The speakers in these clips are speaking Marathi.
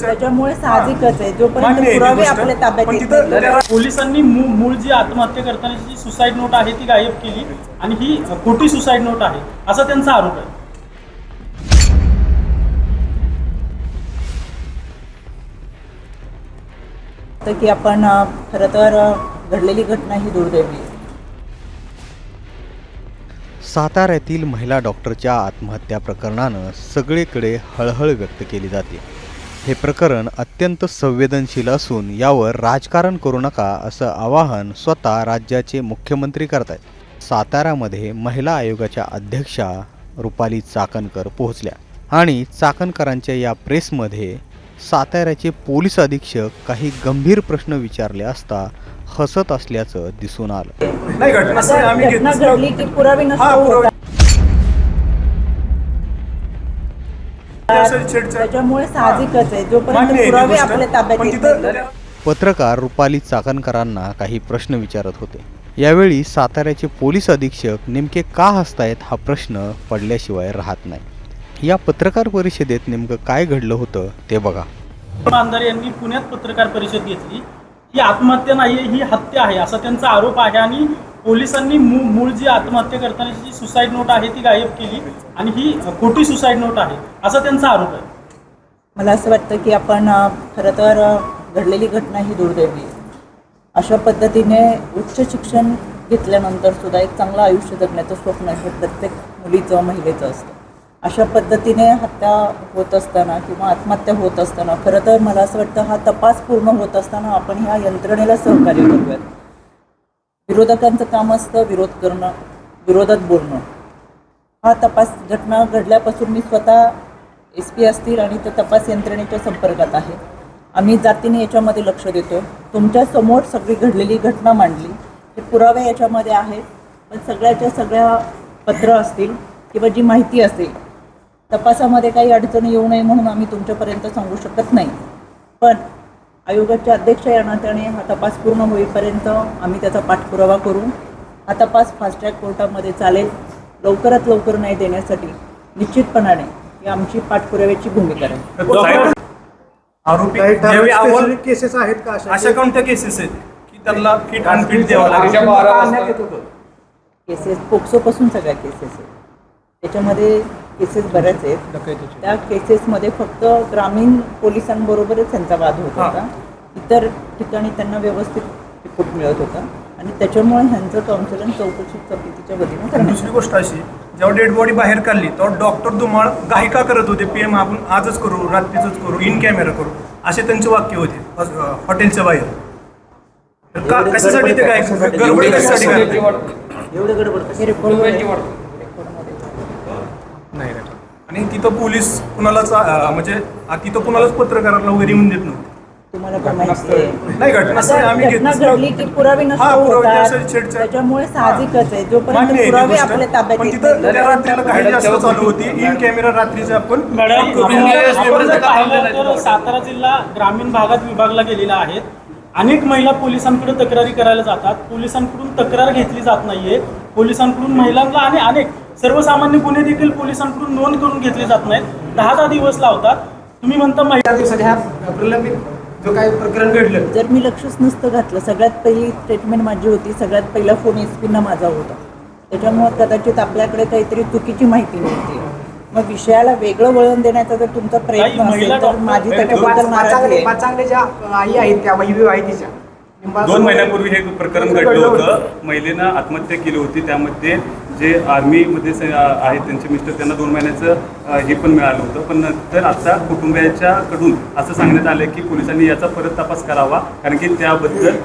त्याच्यामुळे साहजिकच आहे. जोपर्यंत पुरावे. आपल्या ताब्यात येत नाही, पोलिसांनी मू- मूळ जी आत्महत्या करतानाची जी सुसाईड नोट आहे ती गायब केली आणि ही खोटी सुसाईड नोट आहे असा त्यांचा आरोप आहे. तर की आपण अ, खरं तर अ, घडलेली घटना ही दुर्दैवी आहे साताऱ्यातील महिला डॉक्टरच्या आत्महत्या प्रकरणानं सगळीकडे हळहळ व्यक्त केली जाते. हे प्रकरण अत्यंत संवेदनशील असून यावर राजकारण करू नका असं आवाहन स्वतः राज्याचे मुख्यमंत्री करत आहेत साताऱ्यामध्ये महिला आयोगाच्या अध्यक्षा रुपाली चाकणकर पोहोचल्या आणि चाकणकरांच्या या प्रेसमध्ये साताऱ्याचे पोलीस अधीक्षक काही गंभीर प्रश्न विचारले असता हसत असल्याचं दिसून आलं. नाही घटना आम्ही की पुरावे नसतो. त्याच्यामुळे साहजिकच आहे. जोपर्यंत पुरावे. आपल्या ताब्यात नाही, पत्रकार रुपाली चाकणकरांना काही प्रश्न विचारत होते. यावेळी साताऱ्याचे पोलीस अधीक्षक नेमके का हसतायत हा प्रश्न पडल्याशिवाय राहत नाही. या पत्रकार परिषदेत नेमकं काय घडलं होतं ते बघा. अंधारे यांनी पुण्यात पत्रकार परिषद घेतली. ही आत्महत्या नाहीये ही हत्या आहे असा त्यांचा आरोप आहे आणि पोलिसांनी मू- मूळ जी आत्महत्या करतानाची जी सुसाईड नोट आहे ती गायब केली आणि ही खोटी सुसाईड नोट आहे असा त्यांचा आरोप आहे. मला असं वाटतं की आपण खरं तर घडलेली घटना ही दुर्दैवी आहे अशा पद्धतीने उच्च शिक्षण घेतल्यानंतर सुद्धा एक चांगलं आयुष्य जगण्याचं स्वप्न हे प्रत्येक मुलीचं महिलेचं असतं. अशा पद्धतीने हत्या होत असताना किंवा आत्महत्या होत असताना खरं तर मला असं वाटतं हा तपास पूर्ण होत असताना आपण ह्या यंत्रणेला सहकार्य करूयात. विरोधकांचं काम असतं विरोध करणं विरोधात बोलणं. हा तपास घटना घडल्यापासून मी स्वतः एस पी असतील आणि त्या तपास यंत्रणेच्या संपर्कात आहे. आम्ही जातीने याच्यामध्ये लक्ष देतो तुमच्यासमोर सगळी घडलेली घटना मांडली. हे पुरावे याच्यामध्ये आहेत. पण सगळ्याच्या सगळ्या पत्र असतील किंवा जी माहिती असेल तपासामध्ये काही अडचणी येऊ नये म्हणून आम्ही तुमच्यापर्यंत सांगू शकत नाही. पण आयोगाचे अध्यक्ष या नात्याने हा तपास पूर्ण होईपर्यंत आम्ही त्याचा पाठपुरावा करू. हा तपास फास्ट ट्रॅक कोर्टामध्ये चालेल. लवकरात लवकर न्याय देण्यासाठी निश्चितपणाने ही आमची पाठपुराव्याची भूमिका आरोपी ज्यावेळी ठराविक केसेस आहेत का अशा? अशा कोणत्या केसेस आहेत की त्यांना फिट अनफिट द्यावा लागेल? आणण्यात येत होतं केसेस पोक्सोपासून सगळ्या केसेस आहेत. त्याच्यामध्ये केसेस बऱ्याच आहेत. त्या केसेसमध्ये फक्त ग्रामीण पोलिसांबरोबरच त्यांचा वाद होत. होता. इतर ठिकाणी त्यांना व्यवस्थित रिपोर्ट मिळत होता. आणि त्याच्यामुळे ह्यांचं काउन्सिलिंग चौकशी समितीच्या वतीने दुसरी गोष्ट अशी जेव्हा डेड बॉडी बाहेर काढली तेव्हा डॉक्टर दुमाळ घाई का करत होते पी एम आपण आजच करू रात्रीच करू इन कॅमेरा करू. असे त्यांचे वाक्य होते हॉटेलच्या बाहेर. कशासाठी ते काय गडबडी कशासाठी हे रिपोर्टमध्ये आणि तिथं पोलीस कुणालाच अं, म्हणजे आ, तिथं कुणालाच पत्रकाराला वगैरे येऊन देत नव्हते तुम्हाला पण माहिती आहे नाही घटना सर आम्ही घेत घटना नसतो. घडली की पुरावे हा, नसतो पुरावे होतात. असं छेडछाड. त्याच्यामुळे साहजिकच आहे जोपर्यंत मान्य आहे ती पुरावे गोष्ट. आपल्या ताब्यात पण येत तिथं नाही, त्या रात्रीला काही जास्त चालू होती इन कॅमेरा रात्रीचे आपण मॅडम करू. आपण जर पाहिलं तर सातारा जिल्हा ग्रामीण भागात विभागला गेलेला आहे अनेक महिला पोलिसांकडे तक्रारी करायला जातात पोलिसांकडून तक्रार घेतली जात नाहीये पोलिसांकडून महिलांना आणि अनेक सर्वसामान्य गुन्हे देखील पोलिसांकडून नोंद करून घेतले जात नाहीत. दहा दहा दिवस लावतात. तुम्ही म्हणता महिला चार दिवसात ह्या प्रलंबित जो काही प्रकरण घडलं. जर मी लक्षच नसतं घातलं सगळ्यात पहिली स्टेटमेंट माझी होती सगळ्यात पहिला फोन एस पीना माझा होता. त्याच्यामुळे कदाचित आपल्याकडे काहीतरी चुकीची माहिती मिळते. मग विषयाला वेगळं वळण देण्याचा जर तुमचा प्रयत्न असेल तर माझी त्याच्याबद्दल नाराजी आहे. ज्या आई आहेत त्या वैभव आहेत तिच्या. दोन महिन्यापूर्वी हे प्रकरण घडलं होतं. महिलेनं आत्महत्या केली होती. त्यामध्ये जे आर्मीमध्ये स- आहेत त्यांचे मिस्टर त्यांना दोन महिन्याचं हे पण मिळालं होतं. पण नंतर आता कुटुंबियाच्याकडून असं सांगण्यात आलं की पोलिसांनी याचा परत तपास करावा कारण की त्याबद्दल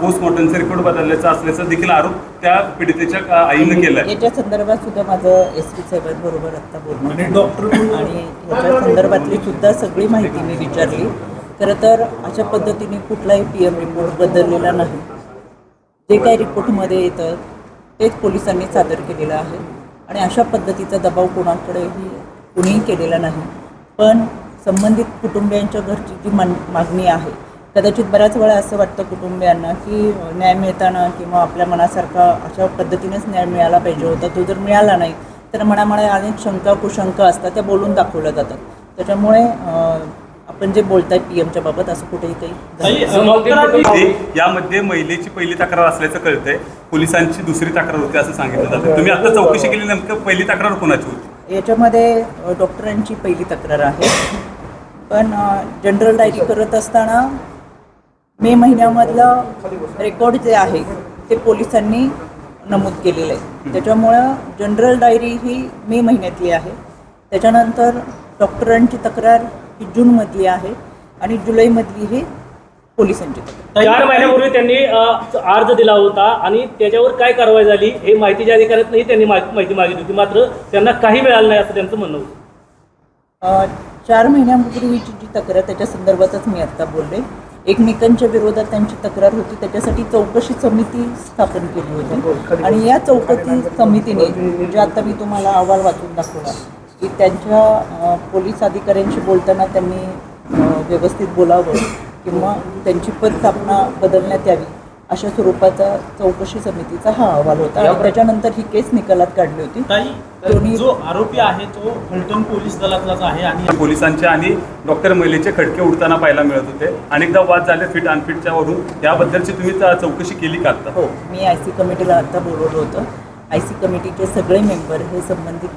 पोस्टमॉर्टमचा रिपोर्ट बदलल्याचा असल्याचा देखील आरोप त्या पीडितेच्या आईनं केला याच्या संदर्भात सुद्धा माझं एस पी साहेबांबरोबर आता बोलणं. डॉक्टर आणि ह्याच्या संदर्भातली सुद्धा सगळी माहिती मी विचारली. खरं तर अशा पद्धतीने कुठलाही पी एम रिपोर्ट बदललेला नाही. जे काही रिपोर्टमध्ये येतं तेच पोलिसांनी सादर केलेलं आहे. आणि अशा पद्धतीचा दबाव कोणाकडेही कुणीही केलेला नाही. पण संबंधित कुटुंबियांच्या घरची जी मान मागणी आहे कदाचित बऱ्याच वेळा असं वाटतं कुटुंबियांना की न्याय मिळताना किंवा आपल्या मनासारखा अशा पद्धतीनेच न्याय मिळाला पाहिजे होता. तो जर मिळाला नाही तर मनामध्ये अनेक शंका कुशंका असतात त्या बोलून दाखवल्या जातात. त्याच्यामुळे अं, आपण जे बोलताय पी एमच्या बाबत असं कुठेही काही यामध्ये महिलेची पहिली तक्रार असल्याचं कळतंय. पोलिसांची दुसरी तक्रार होती असं सांगितलं जातं. तुम्ही आता चौकशी केली नेमकं पहिली तक्रार कोणाची होती? याच्यामध्ये डॉक्टरांची पहिली तक्रार आहे. पण जनरल डायरी करत असताना मे महिन्यामधलं रेकॉर्ड जे आहे ते पोलिसांनी नमूद केलेलं आहे. त्याच्यामुळं जनरल डायरी ही मे महिन्यातली आहे. त्याच्यानंतर डॉक्टरांची तक्रार ही जूनमधली आहे आणि जुलैमधली ही पोलिसांची चार महिन्यापूर्वी त्यांनी अर्ज दिला होता आणि त्याच्यावर काय कारवाई झाली हे माहितीच्या अधिकाऱ्यांनाही त्यांनी मा- माहिती मागितली होती. मात्र त्यांना काही मिळालं नाही असं त्यांचं म्हणणं होतं. चार महिन्यापूर्वीची जी तक्रार त्याच्या संदर्भातच मी आत्ता बोलले. एकमेकांच्या विरोधात त्यांची तक्रार होती. त्याच्यासाठी चौकशी समिती स्थापन केली होती. आणि या चौकशी समितीने जे आता मी तुम्हाला अहवाल वाचून दाखवला की त्यांच्या पोलीस अधिकाऱ्यांशी बोलताना त्यांनी व्यवस्थित बोलावं किंवा त्यांची पदस्थापना बदलण्यात यावी अशा स्वरूपाचा चौकशी समितीचा हा अहवाल होता. आणि त्याच्यानंतर ही केस निकालात काढली होती. जो आरोपी आहे तो फलटण पोलीस दलातलाच आहे आणि पोलिसांचे आणि डॉक्टर महिलेचे खटके उडताना पाहायला मिळत होते. अनेकदा वाद झाले फिट अनफिटच्या वरून. याबद्दलची तुम्ही चौकशी केली का आता? हो मी आय सी कमिटीला आता बोलवलं होतं. आय सी कमिटीचे सगळे मेंबर हे संबंधित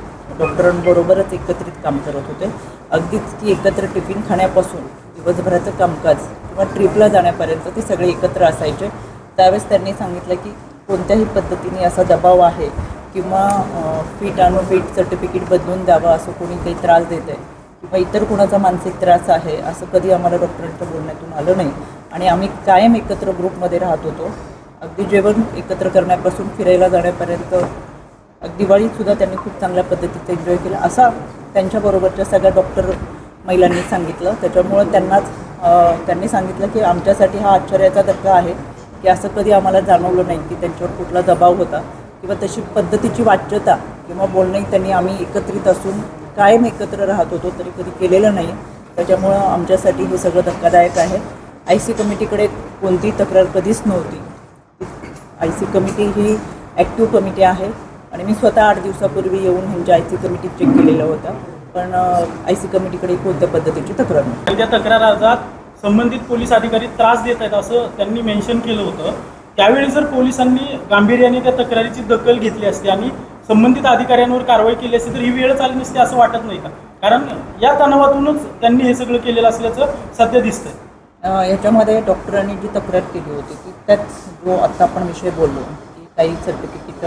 डॉक्टरांबरोबरच एकत्रित काम करत होते. अगदीच ती एकत्र टिफिन खाण्यापासून दिवसभराचं कामकाज किंवा ट्रिपला जाण्यापर्यंत ते सगळे एकत्र असायचे. त्यावेळेस त्यांनी सांगितलं की कोणत्याही पद्धतीने असा दबाव आहे किंवा फिट अनफिट सर्टिफिकेट बदलून द्यावं असं कोणी काही त्रास देत आहे किंवा इतर कोणाचा मानसिक त्रास आहे असं कधी आम्हाला डॉक्टरांच्या बोलण्यातून आलं नाही. आणि आम्ही कायम एकत्र ग्रुपमध्ये राहत होतो. अगदी जेवण एकत्र करण्यापासून फिरायला जाण्यापर्यंत अगदी दिवाळीतसुद्धा त्यांनी खूप चांगल्या पद्धतीचं एन्जॉय केला. असा त्यांच्याबरोबरच्या सगळ्या डॉक्टर महिलांनी सांगितलं. त्याच्यामुळं त्यांनाच त्यांनी सांगितलं की आमच्यासाठी हा आश्चर्याचा धक्का आहे की असं कधी आम्हाला जाणवलं नाही की त्यांच्यावर कुठला दबाव होता किंवा तशी पद्धतीची वाच्यता किंवा बोलणंही त्यांनी आम्ही एकत्रित असून कायम एकत्र राहत होतो तरी कधी केलेलं नाही. त्याच्यामुळं आमच्यासाठी हे सगळं धक्कादायक आहे. आय सी कमिटीकडे कोणतीही तक्रार कधीच नव्हती. आय सी कमिटी ही ॲक्टिव्ह कमिटी आहे. आणि मी स्वतः आठ दिवसापूर्वी येऊन ह्यांच्या आय सी कमिटी चेक केलेलं होतं. पण आय सी कमिटीकडे कोणत्या पद्धतीची तक्रार नव्हती. त्या तक्रार अर्जात संबंधित पोलीस अधिकारी त्रास देत आहेत असं त्यांनी मेन्शन केलं होतं. त्यावेळी जर पोलिसांनी गांभीर्याने त्या तक्रारीची दखल घेतली असती आणि संबंधित अधिकाऱ्यांवर कारवाई केली असती तर ही वेळ आली नसती असं वाटत नाही का? कारण या तणावातूनच त्यांनी हे सगळं केलेलं असल्याचं सध्या दिसतंय. याच्यामध्ये डॉक्टरांनी जी तक्रार केली होती की त्यात जो आत्ता आपण विषय बोललो की काही सर्टिफिकेट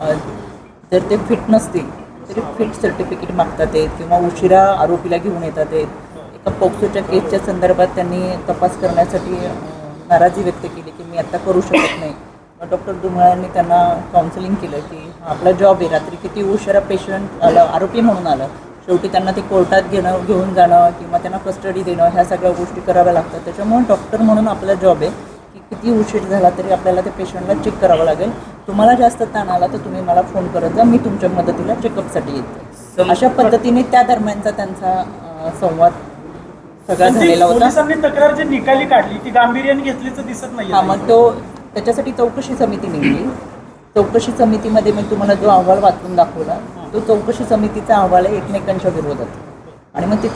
जर ते फिट नसतील तरी फिट सर्टिफिकेट मागतात आहेत किंवा उशिरा आरोपीला घेऊन येतात आहेत एका पोक्सोच्या केसच्या संदर्भात त्यांनी तपास करण्यासाठी नाराजी व्यक्त केली की मी आत्ता करू शकत नाही. मग डॉक्टर दुमळांनी त्यांना काउन्सिलिंग केलं की आपला जॉब आहे रात्री किती उशिरा पेशंट आलं आरोपी म्हणून आलं. शेवटी त्यांना ते कोर्टात घेणं घेऊन जाणं किंवा त्यांना कस्टडी देणं ह्या सगळ्या गोष्टी कराव्या लागतात. त्याच्यामुळे डॉक्टर म्हणून आपला जॉब आहे की किती उशीर झाला तरी आपल्याला ते पेशंटला चेक करावं लागेल. तुम्हाला जास्त ताण आला तर तुम्ही मला फोन करत जा. मी तुमच्या मदतीला चेकअपसाठी येते. अशा पद्धतीने त्या दरम्यानचा त्यांचा संवाद सगळा झालेला होता. पोलिसांनी तक्रार जी निकाली काढली ती गांभीर्याने घेतलीचं दिसत हा नाही मग तो त्याच्यासाठी चौकशी समिती नेमली. चौकशी समितीमध्ये मी तुम्हाला जो अहवाल वाचून दाखवला तो चौकशी समितीचा अहवाल आहे एकमेकांच्या विरोधात. आणि मग ती